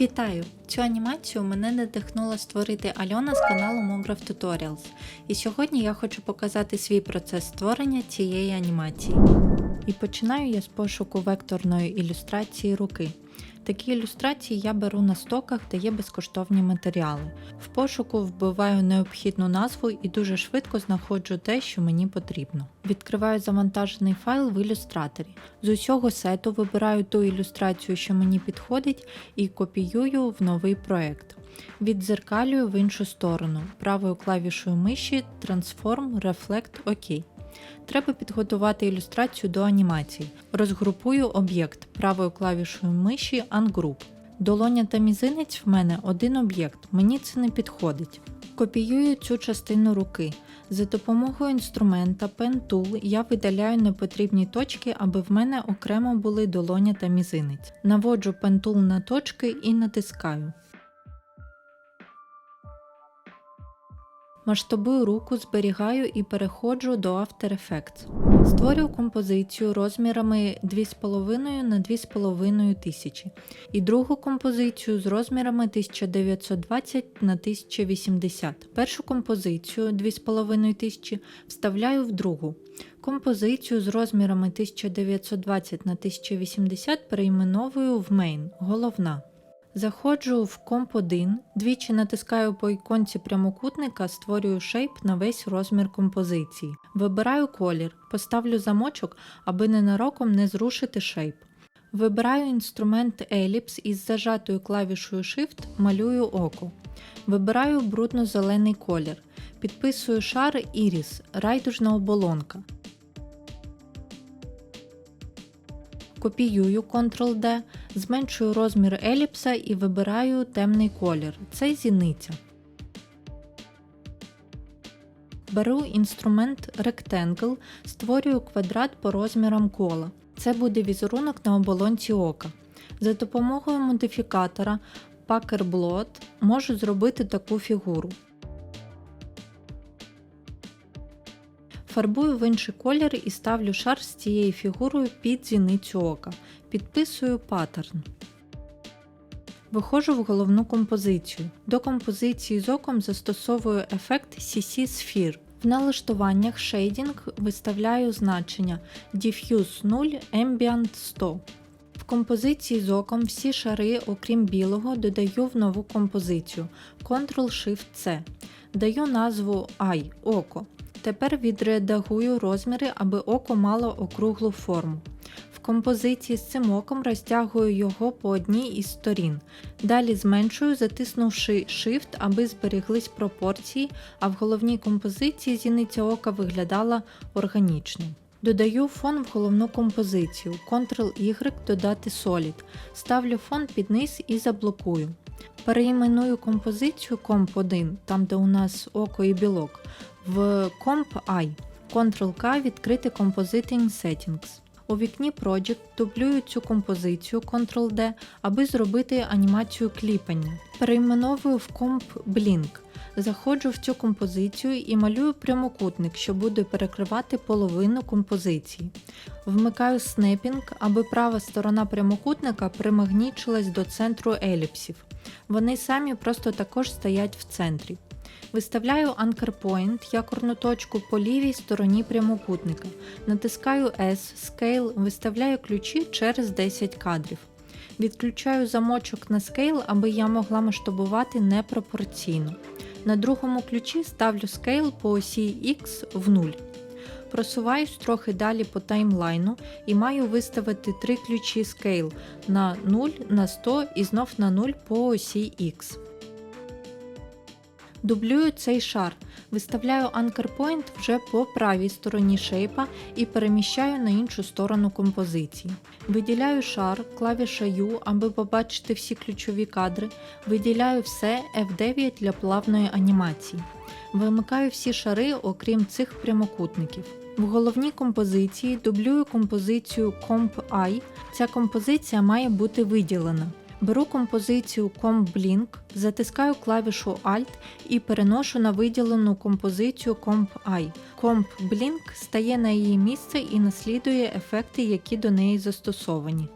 Вітаю! Цю анімацію мене надихнула створити Альона з каналу Mograph Tutorials. І сьогодні я хочу показати свій процес створення цієї анімації. І починаю я з пошуку векторної ілюстрації руки. Такі ілюстрації я беру на стоках, де є безкоштовні матеріали. В пошуку вбиваю необхідну назву і дуже швидко знаходжу те, що мені потрібно. Відкриваю завантажений файл в ілюстраторі. З усього сету вибираю ту ілюстрацію, що мені підходить, і копіюю в новий проект. Віддзеркалюю в іншу сторону правою клавішою миші Transform Reflect OK. Треба підготувати ілюстрацію до анімації. Розгрупую об'єкт правою клавішою миші Ungroup. Долоня та мізинець в мене один об'єкт, мені це не підходить. Копіюю цю частину руки. За допомогою інструмента Pen Tool я видаляю непотрібні точки, аби в мене окремо були долоня та мізинець. Наводжу Pen Tool на точки і натискаю. Масштабую руку, зберігаю і переходжу до After Effects. Створюю композицію розмірами 2,5 на 2,5 тисячі і другу композицію з розмірами 1920 на 1080. Першу композицію 2,5 тисячі вставляю в другу. Композицію з розмірами 1920 на 1080 перейменовую в Main, головна. Заходжу в комп 1, двічі натискаю по іконці прямокутника, створюю шейп на весь розмір композиції. Вибираю колір, поставлю замочок, аби ненароком не зрушити шейп. Вибираю інструмент Ellipse і з зажатою клавішою Shift малюю око. Вибираю брудно-зелений колір. Підписую шар Iris, райдужна оболонка. Копіюю Ctrl-D, зменшую розмір еліпса і вибираю темний колір. Це зіниця. Беру інструмент Rectangle, створюю квадрат по розмірам кола. Це буде візерунок на оболонці ока. За допомогою модифікатора Packer Blot можу зробити таку фігуру. Фарбую в інший колір і ставлю шар з цією фігурою під зіницю ока. Підписую паттерн. Виходжу в головну композицію. До композиції з оком застосовую ефект CC Sphere. В налаштуваннях Shading виставляю значення Diffuse 0 Ambient 100. В композиції з оком всі шари, окрім білого, додаю в нову композицію Ctrl-Shift-C. Даю назву Eye око. Тепер відредагую розміри, аби око мало округлу форму. В композиції з цим оком розтягую його по одній із сторін. Далі зменшую, затиснувши Shift, аби зберіглись пропорції, а в головній композиції зіниця ока виглядала органічно. Додаю фон в головну композицію, Ctrl-Y додати Solid. Ставлю фон під низ і заблокую. Переіменую композицію Comp 1, там де у нас око і білок, в Comp I. Ctrl-K відкрити Compositing Settings. У вікні Project дублюю цю композицію Ctrl-D, аби зробити анімацію кліпання. Перейменовую в Comp Blink. Заходжу в цю композицію і малюю прямокутник, що буде перекривати половину композиції. Вмикаю снепінг, аби права сторона прямокутника примагнічилась до центру еліпсів. Вони самі просто також стоять в центрі. Виставляю Anchor Point, якорну точку по лівій стороні прямокутника. Натискаю S, Scale, виставляю ключі через 10 кадрів. Відключаю замочок на Scale, аби я могла масштабувати непропорційно. На другому ключі ставлю Scale по осі X в 0. Просуваюсь трохи далі по таймлайну і маю виставити три ключі Scale на 0, на 100 і знов на 0 по осі X. Дублюю цей шар, виставляю Point вже по правій стороні шейпа і переміщаю на іншу сторону композиції. Виділяю шар, клавіша U, аби побачити всі ключові кадри. Виділяю все F9 для плавної анімації. Вимикаю всі шари, окрім цих прямокутників. В головній композиції дублюю композицію Comp I. Ця композиція має бути виділена. Беру композицію Comp Blink, затискаю клавішу Alt і переношу на виділену композицію Comp I. Comp Blink стає на її місце і наслідує ефекти, які до неї застосовані.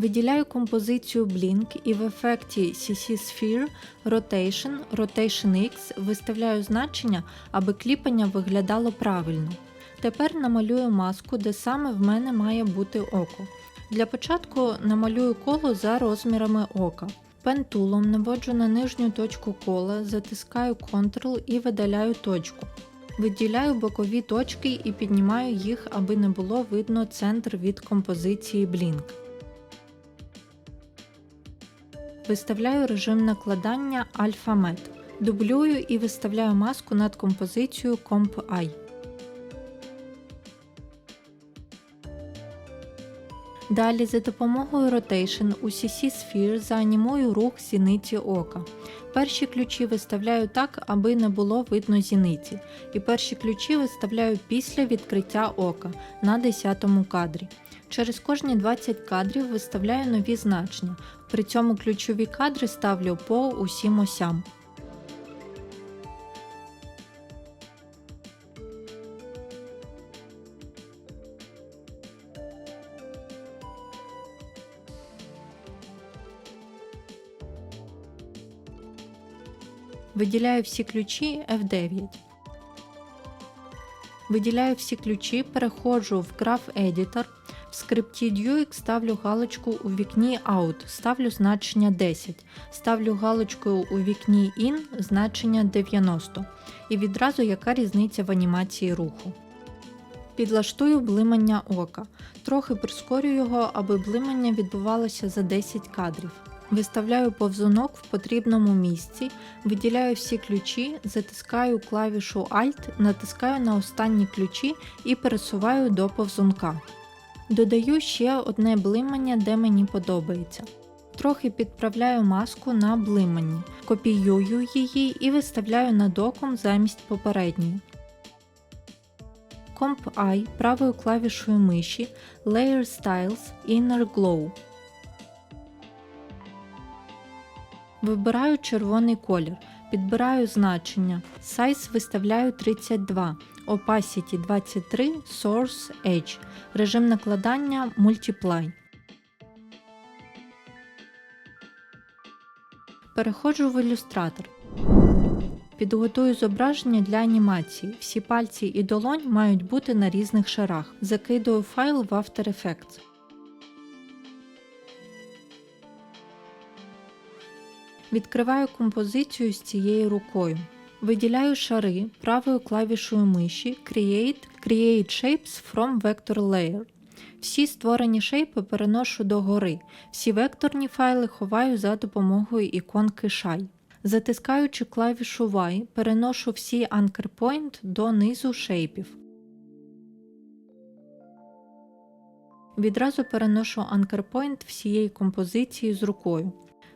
Виділяю композицію Blink і в ефекті CC Sphere Rotation, Rotation X виставляю значення, аби кліпання виглядало правильно. Тепер намалюю маску, де саме в мене має бути око. Для початку намалюю коло за розмірами ока. Пентулом наводжу на нижню точку кола, затискаю Ctrl і видаляю точку. Виділяю бокові точки і піднімаю їх, аби не було видно центр від композиції Blink. Виставляю режим накладання Alpha Med. Дублюю і виставляю маску над композицією Comp I. Далі за допомогою Rotation у CC Sphere заанімую рух зіниці ока. Перші ключі виставляю так, аби не було видно зіниці, і перші ключі виставляю після відкриття ока на 10 кадрі. Через кожні 20 кадрів виставляю нові значення. При цьому ключові кадри ставлю по усім осям. Виділяю всі ключі F9. Виділяю всі ключі, переходжу в Graph Editor. Скрипті Duix ставлю галочку у вікні Out, ставлю значення 10. Ставлю галочку у вікні In значення 90. І відразу яка різниця в анімації руху. Підлаштую блимання ока. Трохи прискорю його, аби блимання відбувалося за 10 кадрів. Виставляю повзунок в потрібному місці, виділяю всі ключі, затискаю клавішу Alt, натискаю на останні ключі і пересуваю до повзунка. Додаю ще одне блимання, де мені подобається. Трохи підправляю маску на блиманні, копіюю її і виставляю над оком замість попередньої. Comp I правою клавішою миші Layer Styles Inner Glow. Вибираю червоний колір, підбираю значення. Size виставляю 32, Opacity 23, Source Edge, режим накладання Multiply. Переходжу в ілюстратор. Підготую зображення для анімації. Всі пальці і долонь мають бути на різних шарах. Закидую файл в After Effects. Відкриваю композицію з цією рукою. Виділяю шари правою клавішою миші Create Create Shapes from Vector Layer. Всі створені шейпи переношу догори. Всі векторні файли ховаю за допомогою іконки Shy. Затискаючи клавішу Y, переношу всі Anchor Point до низу шейпів. Відразу переношу Anchor Point всієї композиції з рукою.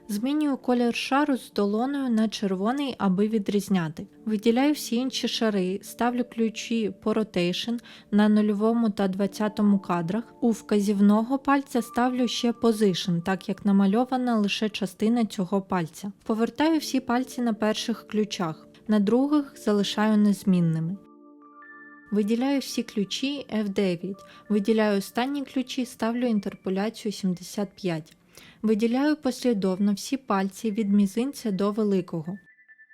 Змінюю колір шару з долоною на червоний, аби відрізняти. Виділяю всі інші шари, ставлю ключі по Rotation на 0 та 20 кадрах. У вказівного пальця ставлю ще Position, так як намальована лише частина цього пальця. Повертаю всі пальці на перших ключах, на других залишаю незмінними. Виділяю всі ключі F9. Виділяю останні ключі, ставлю інтерполяцію 75. Виділяю послідовно всі пальці від мізинця до великого.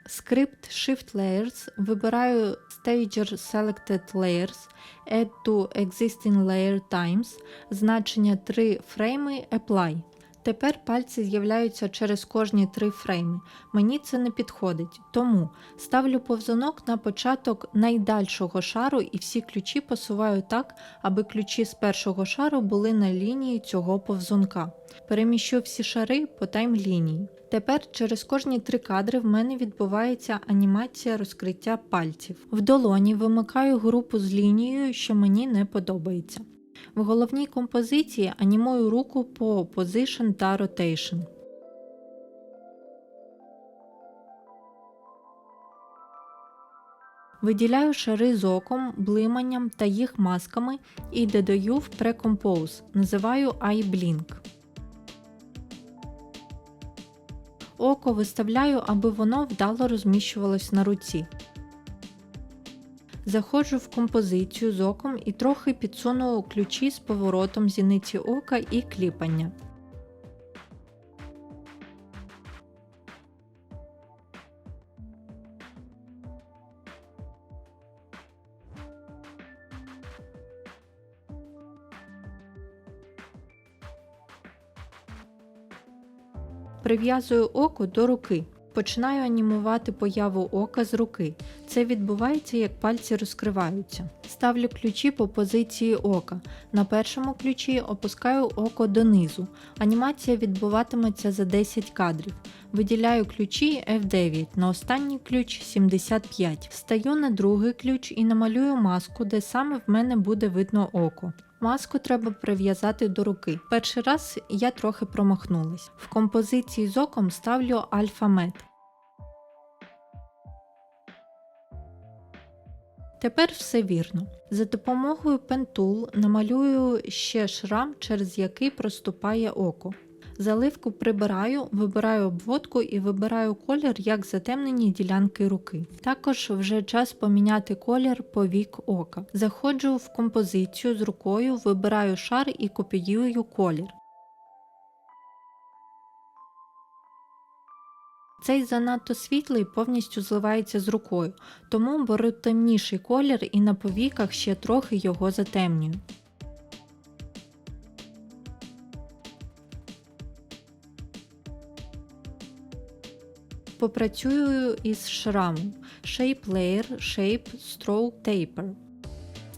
Скрипт Shift Layers вибираю Stager Selected Layers, Add to Existing Layer Times, значення 3 фрейми Apply. Тепер пальці з'являються через кожні три фрейми. Мені це не підходить, тому ставлю повзунок на початок найдальшого шару і всі ключі посуваю так, аби ключі з першого шару були на лінії цього повзунка. Переміщу всі шари по таймлінії. Тепер через кожні три кадри в мене відбувається анімація розкриття пальців. В долоні вимикаю групу з лінією, що мені не подобається. В головній композиції анімую руку по Position та Rotation. Виділяю шари з оком, блиманням та їх масками і додаю в Precompose. Називаю iBlink. Око виставляю, аби воно вдало розміщувалось на руці заходжу в композицію з оком і трохи підсуну ключі з поворотом зіниці ока і кліпання. Прив'язую око до руки. Починаю анімувати появу ока з руки. Це відбувається, як пальці розкриваються. Ставлю ключі по позиції ока. На першому ключі опускаю око донизу. Анімація відбуватиметься за 10 кадрів. Виділяю ключі F9, на останній ключ 75. Стаю на другий ключ і намалюю маску, де саме в мене буде видно око. Маску треба прив'язати до руки. Перший раз я трохи промахнулась. В композиції з оком ставлю альфа-мет. Тепер все вірно. За допомогою пентул намалюю ще шрам, через який проступає око. Заливку прибираю, вибираю обводку і вибираю колір як затемнені ділянки руки. Також вже час поміняти колір по вік ока. Заходжу в композицію з рукою, вибираю шар і копіюю колір. Цей занадто світлий повністю зливається з рукою, тому беру темніший колір і на повіках ще трохи його затемнюю. Попрацюю із шрамом Shape Layer, Shape, Stroke, Taper.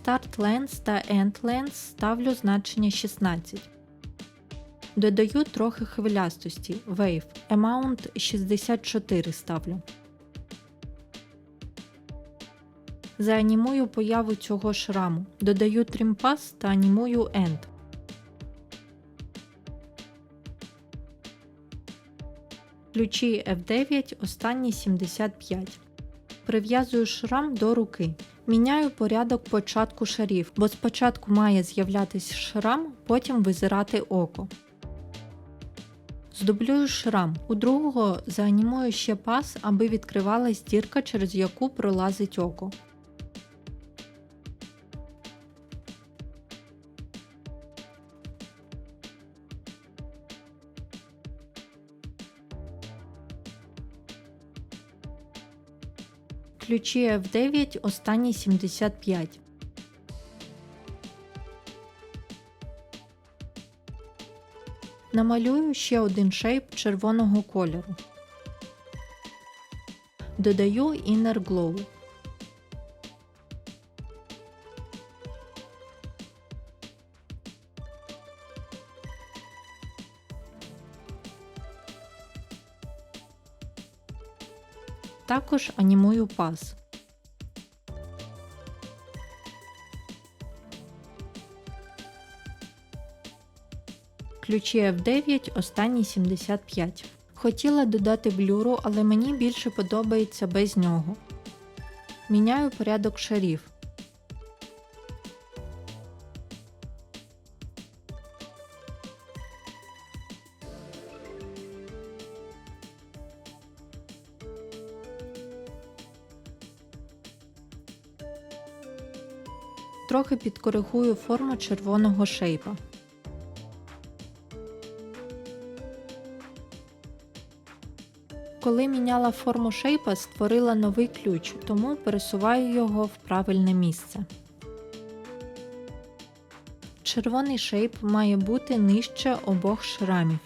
Start Lens та End Lens ставлю значення 16. Додаю трохи хвилястості Wave. Amount 64 ставлю. Заанімую появу цього шраму. Додаю Trim Pass та анімую End. Ключі F9, останні 75. Прив'язую шрам до руки. Міняю порядок початку шарів, бо спочатку має з'являтися шрам, потім визирати око. Здублюю шрам. У другого заанімую ще пас, аби відкривалась дірка, через яку пролазить око. Ключі F9, останні 75. Намалюю ще один шейп червоного кольору. Додаю Inner Glow. Також анімую паз. Ключі F9, останні 75. Хотіла додати блюру, але мені більше подобається без нього. Міняю порядок шарів. Трохи підкоригую форму червоного шейпа. Коли міняла форму шейпа, створила новий ключ, тому пересуваю його в правильне місце. Червоний шейп має бути нижче обох шрамів.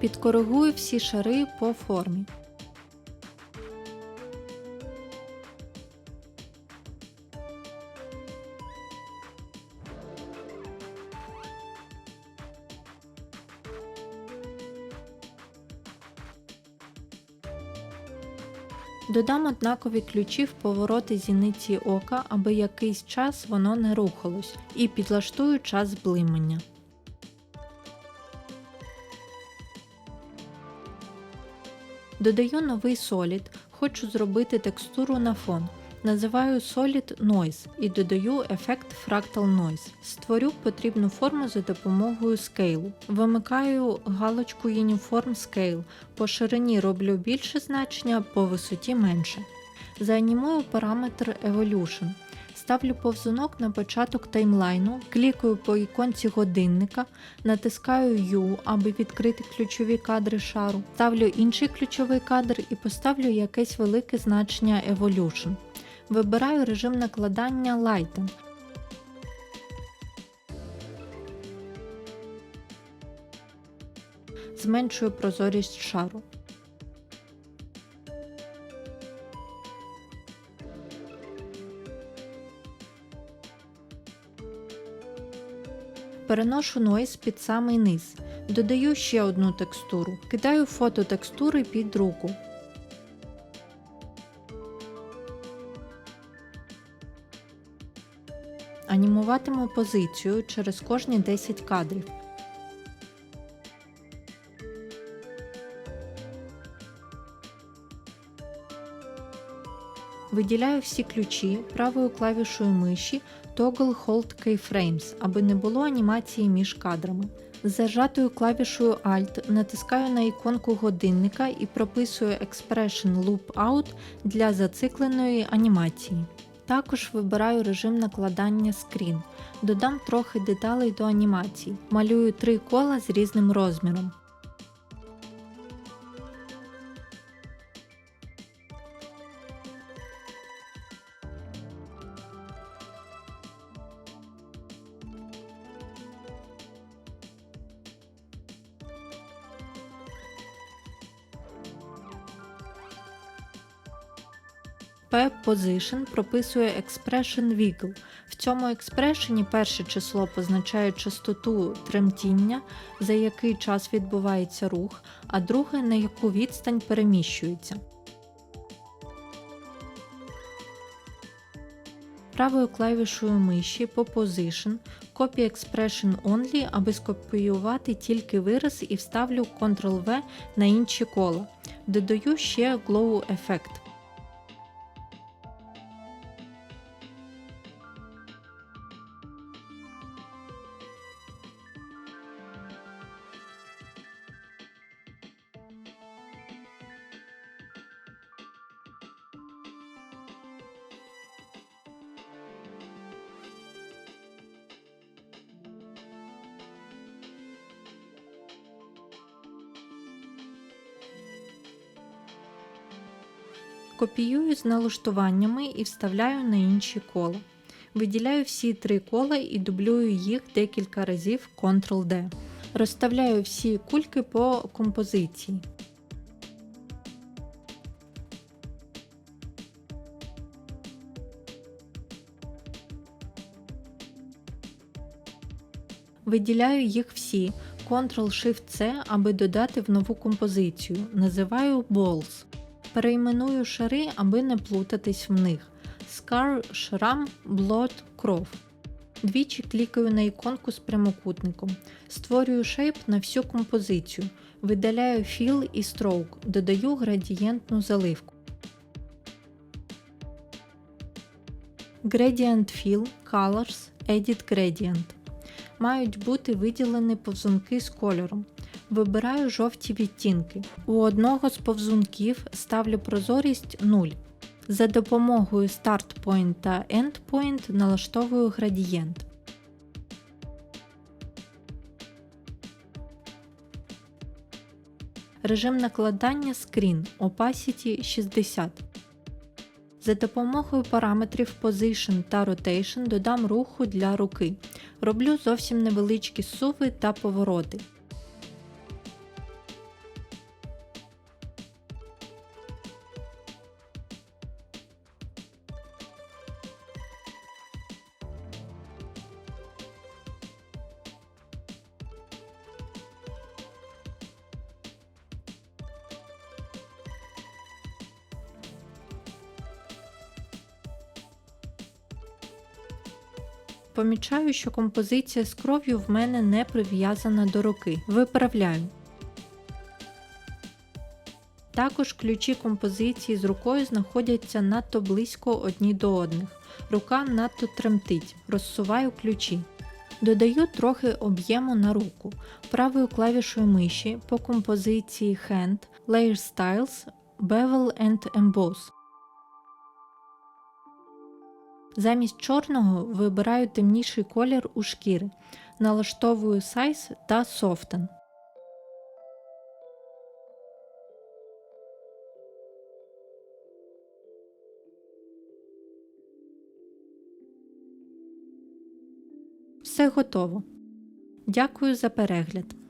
Підкоригую всі шари по формі. Додам однакові ключі в повороти зіниці ока, аби якийсь час воно не рухалось, і підлаштую час блимання. Додаю новий солід, хочу зробити текстуру на фон. Називаю Solid Noise і додаю ефект Fractal Noise. Створю потрібну форму за допомогою Scale. Вимикаю галочку Uniform Scale. По ширині роблю більше значення, по висоті менше. Заанімую параметр Evolution. Ставлю повзунок на початок таймлайну, клікаю по іконці годинника, натискаю U, аби відкрити ключові кадри шару, ставлю інший ключовий кадр і поставлю якесь велике значення Evolution. Вибираю режим накладання Lighten. зменшую прозорість шару. Переношу нойз під самий низ. Додаю ще одну текстуру. Кидаю фото текстури під руку. Анімуватиму позицію через кожні 10 кадрів. Виділяю всі ключі правою клавішою миші Toggle Hold Keyframes, аби не було анімації між кадрами. Зажатою клавішою Alt натискаю на іконку годинника і прописую Expression Loop Out для зацикленої анімації. Також вибираю режим накладання скрін. Додам трохи деталей до анімації. Малюю три кола з різним розміром. P-Position прописує Expression Wiggle. В цьому експрешені перше число позначає частоту тремтіння, за який час відбувається рух, а друге на яку відстань переміщується. Правою клавішою миші по Position Copy Expression Only, аби скопіювати тільки вираз і вставлю Ctrl-V на інші кола. Додаю ще Glow Effect. Копіюю з налаштуваннями і вставляю на інші кола. Виділяю всі три кола і дублюю їх декілька разів Ctrl-D. Розставляю всі кульки по композиції. Виділяю їх всі Ctrl-Shift-C, аби додати в нову композицію. Називаю Balls. Перейменую шари, аби не плутатись в них. Scar, шрам, Blood, кров. Двічі клікаю на іконку з прямокутником. Створюю шейп на всю композицію. Видаляю Fill і Stroke, додаю градієнтну заливку. Gradient Fill, Colors, Edit Gradient. Мають бути виділені повзунки з кольором. Вибираю жовті відтінки. У одного з повзунків ставлю прозорість 0. За допомогою Start Point та End Point налаштовую градієнт. Режим накладання Screen Opacity 60. За допомогою параметрів Position та Rotation додам руху для руки. Роблю зовсім невеличкі суви та повороти. Помічаю, що композиція з кров'ю в мене не прив'язана до руки. Виправляю. Також ключі композиції з рукою знаходяться надто близько одні до одних. Рука надто тремтить. Розсуваю ключі. Додаю трохи об'єму на руку. Правою клавішою миші по композиції Hand, Layer Styles, Bevel and Emboss. Замість чорного вибираю темніший колір у шкіри, налаштовую Size та Soften. Все готово. Дякую за перегляд.